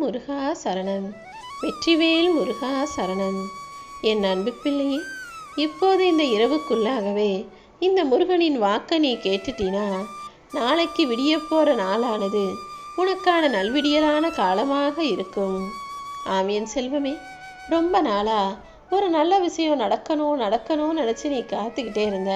முருகா சரணம். வெற்றிவேல் முருகா சரணம். என் அன்பு பிள்ளையே இப்போது இந்த இரவுக்குள்ளாகவே இந்த முருகனின் வாக்கை நீ கேட்டுட்டினா? நாளைக்கு விடிய போகிற நாளானது உனக்கான நல்விடியலான காலமாக இருக்கும். ஆம் என் செல்வமே ரொம்ப நாளா ஒரு நல்ல விஷயம் நடக்கணும் நடக்கணும்னு நினச்சி நீ காத்துக்கிட்டே இருந்த.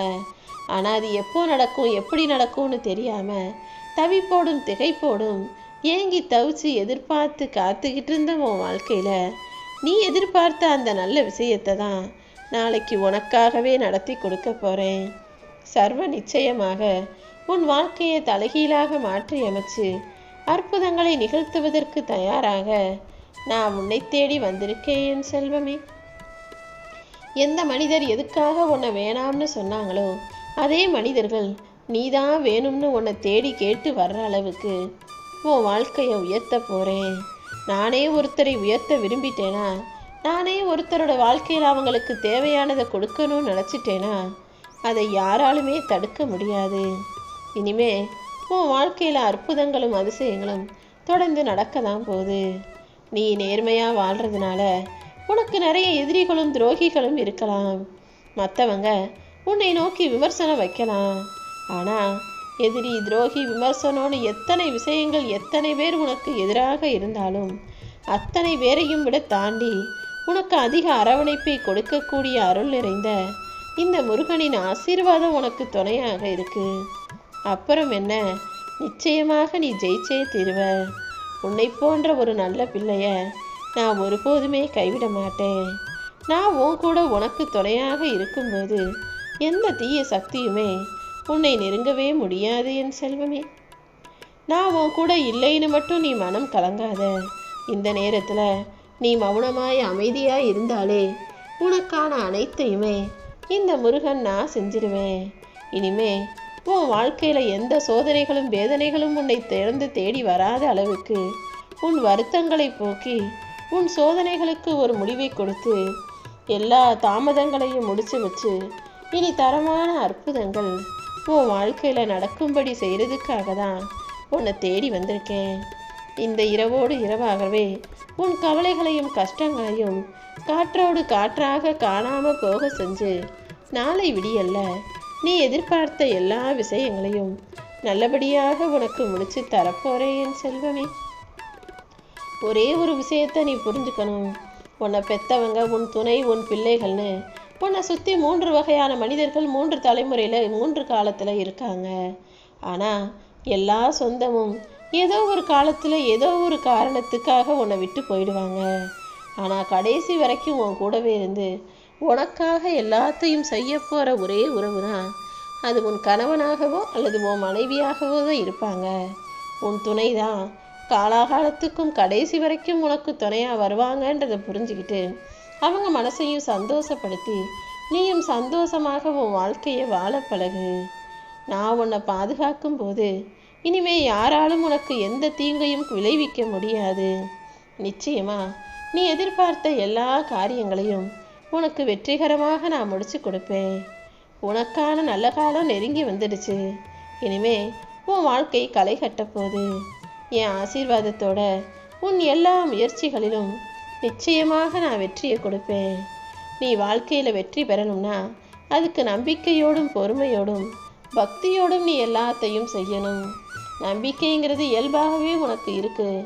ஆனால் அது எப்போ நடக்கும் எப்படி நடக்கும்னு தெரியாமல் தவிப்போடும் திகைப்போடும் ஏங்கி தவிச்சு எதிர்பார்த்து காத்துக்கிட்டு இருந்த உன் வாழ்க்கையில் நீ எதிர்பார்த்த அந்த நல்ல விஷயத்தை தான் நாளைக்கு உனக்காகவே நடத்தி கொடுக்க போகிறேன் சர்வ நிச்சயமாக உன் வாழ்க்கையை தலைகீழாக மாற்றி அமைச்சு அற்புதங்களை நிகழ்த்துவதற்கு தயாராக நான் உன்னை தேடி வந்திருக்கேன் என் செல்வமே. எந்த மனிதர் எதுக்காக உன்னை வேணாம்னு சொன்னாங்களோ அதே மனிதர்கள் நீதான் வேணும்னு உன்னை தேடி கேட்டு வர்ற அளவுக்கு உன் வாழ்க்கையை உயர்த்த போகிறேன் நானே ஒருத்தரை உயர்த்த விரும்பிட்டேனா? நானே ஒருத்தரோட வாழ்க்கையில் அவங்களுக்கு தேவையானதை கொடுக்கணும்னு நினச்சிட்டேனா? அதை யாராலுமே தடுக்க முடியாது. இனிமே உன் வாழ்க்கையில் அற்புதங்களும் அதிசயங்களும் தொடர்ந்து நடக்க தான் போகுது. நீ நேர்மையாக வாழ்கிறதுனால உனக்கு நிறைய எதிரிகளும் துரோகிகளும் இருக்கலாம். மற்றவங்க உன்னை நோக்கி விமர்சனம் வைக்கலாம். ஆனால் எதிரி துரோகி விமர்சனோடு எத்தனை விஷயங்கள் எத்தனை பேர் உனக்கு எதிராக இருந்தாலும் அத்தனை பேரையும் விட தாண்டி உனக்கு அதிக அரவணைப்பை கொடுக்கக்கூடிய அருள் நிறைந்த இந்த முருகனின் ஆசீர்வாதம் உனக்கு துணையாக இருக்கு. அப்புறம் என்ன? நிச்சயமாக நீ ஜெயிச்சே தீருவ உன்னை போன்ற ஒரு நல்ல பிள்ளைய நான் ஒருபோதுமே கைவிட மாட்டேன். நான் உன் கூட உனக்கு துணையாக இருக்கும்போது எந்த தீய சக்தியுமே உன்னை நெருங்கவே முடியாது என் செல்வமே. நான் உன் கூட இல்லைன்னு மட்டும் நீ மனம் கலங்காத. இந்த நேரத்தில் நீ மௌனமாய் அமைதியாய் இருந்தாலே உனக்கான அனைத்தையுமே இந்த முருகன் நான் செஞ்சிருவேன். இனிமே உன் வாழ்க்கையில் எந்த சோதனைகளும் வேதனைகளும் உன்னை திறந்து தேடி வராத அளவுக்கு உன் வருத்தங்களை போக்கி உன் சோதனைகளுக்கு ஒரு முடிவை கொடுத்து எல்லா தாமதங்களையும் முடிச்சு வச்சு இனி தரமான அற்புதங்கள் உன் வாழ்க்கையில் நடக்கும்படி செய்கிறதுக்காக தான் உன்னை தேடி வந்திருக்கேன். இந்த இரவோடு இரவாகவே உன் கவலைகளையும் கஷ்டங்களையும் காற்றோடு காற்றாக காணாமல் போக செஞ்சு நாளை விடியல்ல நீ எதிர்பார்த்த எல்லா விஷயங்களையும் நல்லபடியாக உனக்கு முடிச்சு தரப்போறேன் என் செல்வமே. ஒரே ஒரு விஷயத்தை நீ புரிஞ்சுக்கணும். உன்னை பெத்தவங்க உன் துணை உன் பிள்ளைகள்னு உன்னை சுற்றி மூன்று வகையான மனிதர்கள் மூன்று தலைமுறையில் மூன்று காலத்தில் இருக்காங்க. ஆனால் எல்லா சொந்தமும் ஏதோ ஒரு காலத்தில் ஏதோ ஒரு காரணத்துக்காக உன்னை விட்டு போயிடுவாங்க. ஆனால் கடைசி வரைக்கும் உன் கூடவே இருந்து உனக்காக எல்லாத்தையும் செய்ய போகிற ஒரே உறவு தான் அது உன் கணவனாகவோ அல்லது உன் மனைவியாகவோ தான் இருப்பாங்க. உன் துணை தான் காலாகாலத்துக்கும் கடைசி வரைக்கும் உனக்கு துணையாக வருவாங்கன்றதை புரிஞ்சுக்கிட்டு அவங்க மனசையும் சந்தோஷப்படுத்தி நீயும் சந்தோஷமாக உன் வாழ்க்கையை வாழ பழகு. நான் உன்னை பாதுகாக்கும் போது இனிமே யாராலும் உனக்கு எந்த தீங்கையும் விளைவிக்க முடியாது. நிச்சயமா நீ எதிர்பார்த்த எல்லா காரியங்களையும் உனக்கு வெற்றிகரமாக நான் முடிச்சு கொடுப்பேன். உனக்கான நல்ல காலம் நெருங்கி வந்துடுச்சு. இனிமே உன் வாழ்க்கை களை கட்டப்போகுது என் ஆசீர்வாதத்தோட உன் எல்லா முயற்சிகளிலும் நிச்சயமாக நான் வெற்றியை கொடுப்பேன். நீ வாழ்க்கையில் வெற்றி பெறணும்னா அதுக்கு நம்பிக்கையோடும் பொறுமையோடும் பக்தியோடும் நீ எல்லாத்தையும் செய்யணும். நம்பிக்கைங்கிறது இயல்பாகவே உனக்கு இருக்குது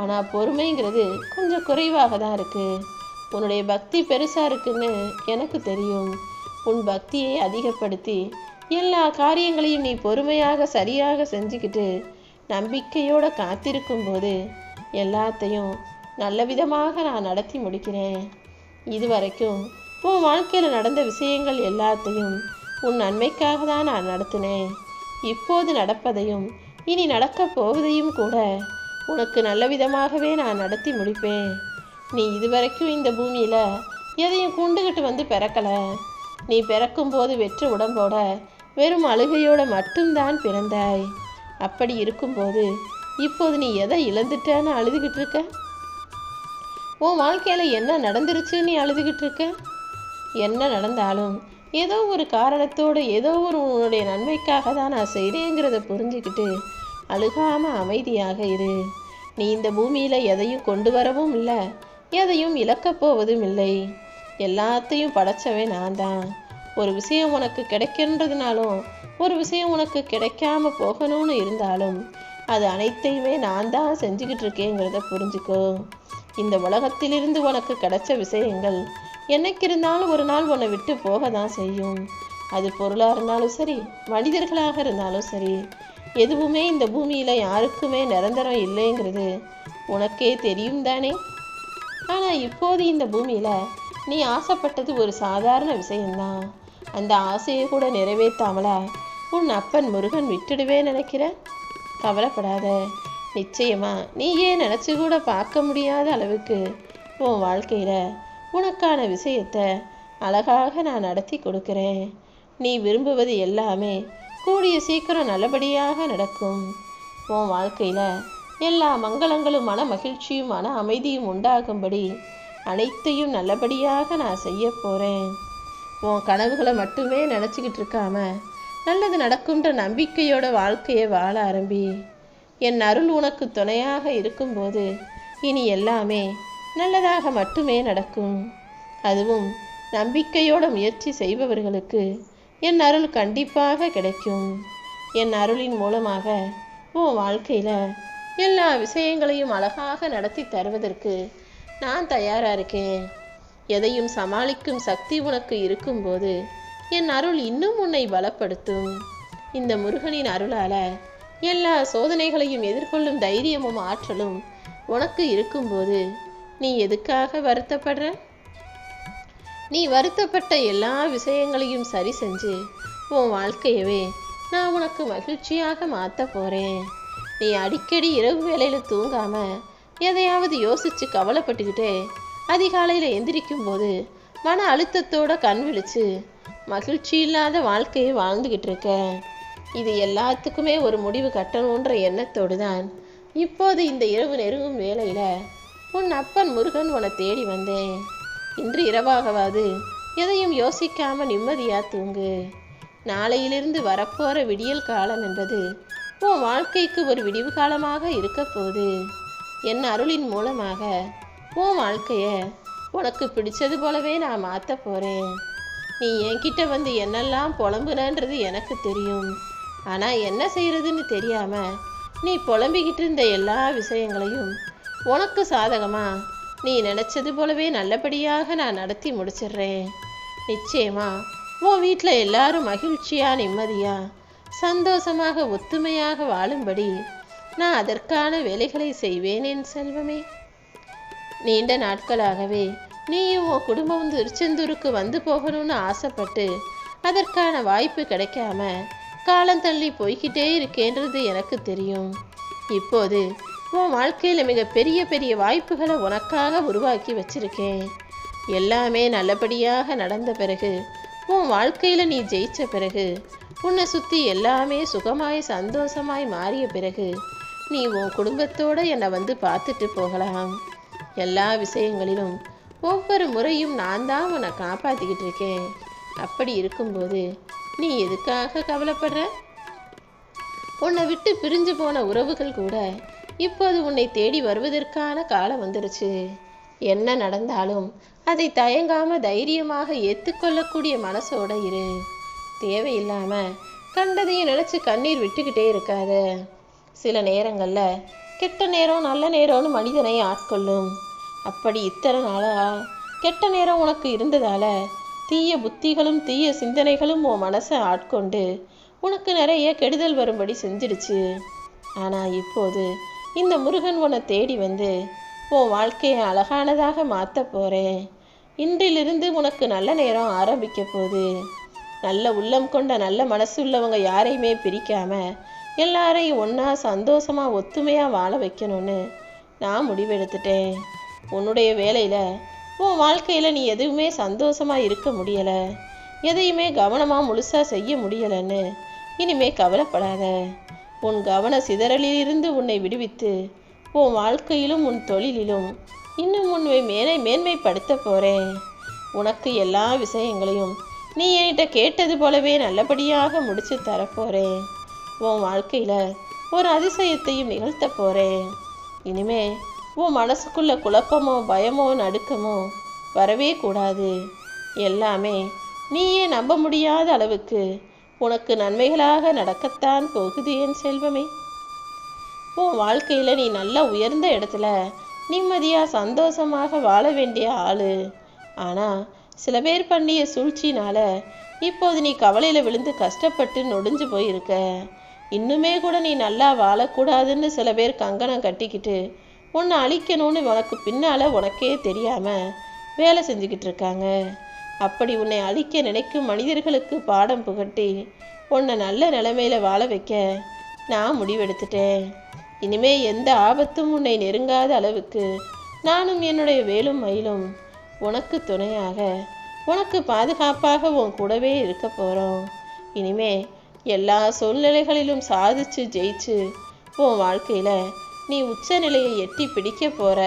ஆனால் பொறுமைங்கிறது கொஞ்சம் குறைவாக தான் இருக்குது உன்னுடைய பக்தி பெருசாக இருக்குன்னு எனக்கு தெரியும். உன் பக்தியை அதிகப்படுத்தி எல்லா காரியங்களையும் நீ பொறுமையாக சரியாக செஞ்சுக்கிட்டு நம்பிக்கையோடு காத்திருக்கும் போது எல்லாத்தையும் நல்ல விதமாக நான் நடத்தி முடிக்கிறேன். இதுவரைக்கும் உன் வாழ்க்கையில் நடந்த விஷயங்கள் எல்லாத்தையும் உன் நன்மைக்காக தான் நான் நடத்தினேன். இப்போது நடப்பதையும் இனி நடக்கப் போவதையும் கூட உனக்கு நல்ல விதமாகவே நான் நடத்தி முடிப்பேன். நீ இதுவரைக்கும் இந்த பூமியில் எதையும் கொண்டுகிட்டு வந்து பிறக்கலை. நீ பிறக்கும்போது வெற்று உடம்போட வெறும் அழுகையோட மட்டும்தான் பிறந்தாய். அப்படி இருக்கும்போது இப்போது நீ எதை இழந்துட்டேன்னு அழுதுகிட்டு இருக்க? உன் வாழ்க்கையில் என்ன நடந்துருச்சு நீ அழுதுகிட்டு இருக்க? என்ன நடந்தாலும் ஏதோ ஒரு காரணத்தோடு ஏதோ ஒரு உன்னுடைய நன்மைக்காக தான் நான் செய்கிறேங்கிறத புரிஞ்சுக்கிட்டு அழுகாம அமைதியாக இரு. நீ இந்த பூமியில் எதையும் கொண்டு வரவும் இல்லை எதையும் இழக்கப் போவதும் இல்லை. எல்லாத்தையும் படைச்சவே நான் தான். ஒரு விஷயம் உனக்கு கிடைக்கின்றதுனாலும் ஒரு விஷயம் உனக்கு கிடைக்காம போகணும்னு இருந்தாலும் அது அனைத்தையுமே நான் தான் செஞ்சுக்கிட்டு இருக்கேங்கிறத புரிஞ்சுக்கோ. இந்த உலகத்திலிருந்து உனக்கு கிடைச்ச விஷயங்கள் என்னைக்கு இருந்தாலும் ஒரு நாள் உன்னை விட்டு போக தான் செய்யும். அது பொருளாக இருந்தாலும் சரி மனிதர்களாக இருந்தாலும் சரி எதுவுமே இந்த பூமியில் யாருக்குமே நிரந்தரம் இல்லைங்கிறது உனக்கே தெரியும் தானே? ஆனால் இப்போது இந்த பூமியில் நீ ஆசைப்பட்டது ஒரு சாதாரண விஷயம்தான். அந்த ஆசையை கூட நிறைவேற்றாமலா உன் அப்பன் முருகன் விட்டுடுவே நினைக்கிற? கவலைப்படாத. நிச்சயமா. நீயே நினச்சி கூட பார்க்க முடியாத அளவுக்கு உன் வாழ்க்கையில் உனக்கான விஷயத்தை அழகாக நான் நடத்தி கொடுக்குறேன். நீ விரும்புவது எல்லாமே கூடிய சீக்கிரம் நல்லபடியாக நடக்கும். உன் வாழ்க்கையில் எல்லா மங்களங்களும் மன மகிழ்ச்சியும் மன அமைதியும் உண்டாகும்படி அனைத்தையும் நல்லபடியாக நான் செய்ய போகிறேன் உன் கனவுகளை மட்டுமே நினச்சிக்கிட்டு இருக்காம நல்லது நடக்கும்ன்ற நம்பிக்கையோட வாழ்க்கையை வாழ ஆரம்பி. என் அருள் உனக்கு துணையாக இருக்கும்போது இனி எல்லாமே நல்லதாக மட்டுமே நடக்கும். அதுவும் நம்பிக்கையோட முயற்சி செய்பவர்களுக்கு என் அருள் கண்டிப்பாக கிடைக்கும். என் அருளின் மூலமாக உன் வாழ்க்கையில் எல்லா விஷயங்களையும் அழகாக நடத்தி தருவதற்கு நான் தயாராக இருக்கேன். எதையும் சமாளிக்கும் சக்தி உனக்கு இருக்கும்போது என் அருள் இன்னும் உன்னை பலப்படுத்தும். இந்த முருகனின் அருளால் எல்லா சோதனைகளையும் எதிர்கொள்ளும் தைரியமும் ஆற்றலும் உனக்கு இருக்கும்போது நீ எதுக்காக வருத்தப்படுற? நீ வருத்தப்பட்ட எல்லா விஷயங்களையும் சரி செஞ்சு உன் வாழ்க்கையவே நான் உனக்கு மகிழ்ச்சியாக மாற்ற போகிறேன் நீ அடிக்கடி இரவு வேளையில் தூங்காம எதையாவது யோசிச்சு கவலைப்பட்டுக்கிட்டே அதிகாலையில் எந்திரிக்கும் போது மன அழுத்தத்தோட கண் விழிச்சு மகிழ்ச்சி இல்லாத வாழ்க்கையை வாழ்ந்துக்கிட்டு இருக்க. இது எல்லாத்துக்குமே ஒரு முடிவு கட்டணுன்ற எண்ணத்தோடு தான் இப்போது இந்த இரவு நெருங்கும் வேளையில் உன் அப்பன் முருகன் உன தேடி வந்தேன். இன்று இரவாகவாது. எதையும் யோசிக்காம நிம்மதியா தூங்கு. நாளையிலிருந்து வரப்போற விடியல் காலம் என்பது உன் வாழ்க்கைக்கு ஒரு விடிவு காலமாக இருக்க போகுது. என் அருளின் மூலமாக உன் வாழ்க்கைய உனக்கு பிடிச்சது போலவே நான் மாற்ற போறேன். நீ என்கிட்ட வந்து என்னெல்லாம் புலம்புனன்றது எனக்கு தெரியும். ஆனால் என்ன செய்யறதுன்னு தெரியாம நீ புலம்பிக்கிட்டு இருந்த எல்லா விஷயங்களையும் உனக்கு சாதகமா நீ நினைச்சது போலவே நல்லபடியாக நான் நடத்தி முடிச்சிடுறேன். நிச்சயமா உன் வீட்டில் எல்லாரும் மகிழ்ச்சியா நிம்மதியா சந்தோஷமாக ஒத்துமையாக வாழும்படி நான் அதற்கான வேலைகளை செய்வேன் என் செல்வமே. நீண்ட நாட்களாகவே நீயும் உன் குடும்பம் திருச்செந்தூருக்கு வந்து போகணும்னு ஆசைப்பட்டு அதற்கான வாய்ப்பு கிடைக்காம காலம் தள்ளி போய்கிட்டே இருக்கேன்றது எனக்கு தெரியும். இப்போது உன் வாழ்க்கையில் மிக பெரிய பெரிய வாய்ப்புகளை உனக்காக உருவாக்கி வச்சிருக்கேன். எல்லாமே நல்லபடியாக நடந்த பிறகு உன் வாழ்க்கையில் நீ ஜெயிச்ச பிறகு உன்னை சுற்றி எல்லாமே சுகமாய் சந்தோஷமாய் மாறிய பிறகு நீ உன் குடும்பத்தோட என்னை வந்து பார்த்துட்டு போகலாம். எல்லா விஷயங்களிலும் ஒவ்வொரு முறையும் நான் தான் உன்னை காப்பாற்றிக்கிட்டு இருக்கேன். அப்படி இருக்கும்போது நீ எதுக்காக கவலைப்படுற? உன்னை விட்டு பிரிஞ்சு போன உறவுகள் கூட இப்போது உன்னை தேடி வருவதற்கான காலம் வந்துருச்சு. என்ன நடந்தாலும் அதை தயங்காம தைரியமாக ஏற்றுக்கொள்ளக்கூடிய மனசோட இரு. தேவையில்லாம கண்டதையும் நினைச்சு கண்ணீர் விட்டுக்கிட்டே இருக்காத. சில நேரங்கள்ல கெட்ட நேரம் நல்ல நேரம்னு மனிதனை ஆட்கொள்ளும். அப்படி இத்தனை நாளா கெட்ட நேரம் உனக்கு இருந்ததால தீய புத்திகளும் தீய சிந்தனைகளும் உன் மனசை ஆட்கொண்டு உனக்கு நிறைய கெடுதல் வரும்படி செஞ்சிடுச்சு ஆனால் இப்போது இந்த முருகன் உன்னை தேடி வந்து உன் வாழ்க்கையை அழகானதாக மாற்ற போகிறேன் இன்றிலிருந்து உனக்கு நல்ல நேரம் ஆரம்பிக்க போகுது. நல்ல உள்ளம் கொண்ட நல்ல மனசு உள்ளவங்க யாரையுமே பிரிக்காம எல்லாரையும் ஒன்றா சந்தோஷமா ஒத்துமையாக வாழ வைக்கணும்னு நான் முடிவெடுத்துட்டேன். உன்னுடைய வேலையில் உன் வாழ்க்கையில் நீ எதுவுமே சந்தோஷமாக இருக்க முடியலை. எதையுமே கவனமாக முழுசாக செய்ய முடியலைன்னு இனிமே கவலைப்படாத. உன் கவன சிதறலிலிருந்து உன்னை விடுவித்து உன் வாழ்க்கையிலும் உன் தொழிலிலும் இன்னும் உன்னை மேலே மேன்மைப்படுத்த போறேன். உனக்கு எல்லா விஷயங்களையும் நீ என்கிட்ட கேட்டது போலவே நல்லபடியாக முடிச்சு தரப்போகிறேன் உன் வாழ்க்கையில் ஒரு அதிசயத்தையும் நிகழ்த்த போகிறேன் இனிமே உன் மனசுக்குள்ள குழப்பமோ பயமோ நடுக்கமோ வரவே கூடாது. எல்லாமே நீயே நம்ப முடியாத அளவுக்கு உனக்கு நன்மைகளாக நடக்கத்தான் போகுது என் செல்வமே. உன் வாழ்க்கையில் நீ நல்ல உயர்ந்த இடத்துல நிம்மதியாக சந்தோஷமாக வாழ வேண்டிய ஆள். ஆனால் சில பேர் பண்ணிய சூழ்ச்சினால இப்போது நீ கவலையில் விழுந்து கஷ்டப்பட்டு நொடிஞ்சு போயிருக்க. இன்னுமே கூட நீ நல்லா வாழக்கூடாதுன்னு சில பேர் கங்கணம் கட்டிக்கிட்டு உன்னை அழிக்கணும்னு உனக்கு பின்னால் உனக்கே தெரியாமல் வேலை செஞ்சுக்கிட்டு இருக்காங்க. அப்படி உன்னை அழிக்க நினைக்கும் மனிதர்களுக்கு பாடம் புகட்டி உன்னை நல்ல நிலைமையில் வாழ வைக்க நான் முடிவெடுத்துட்டேன். இனிமே எந்த ஆபத்தும் உன்னை நெருங்காத அளவுக்கு நானும் என்னுடைய வேலும் மயிலும் உனக்கு துணையாக உனக்கு பாதுகாப்பாக உன் கூடவே இருக்க போகிறோம் இனிமே எல்லா சூழ்நிலைகளிலும் சாதிச்சு ஜெயிச்சு உன் வாழ்க்கையில் நீ உச்ச நிலையை எட்டி பிடிக்க போற.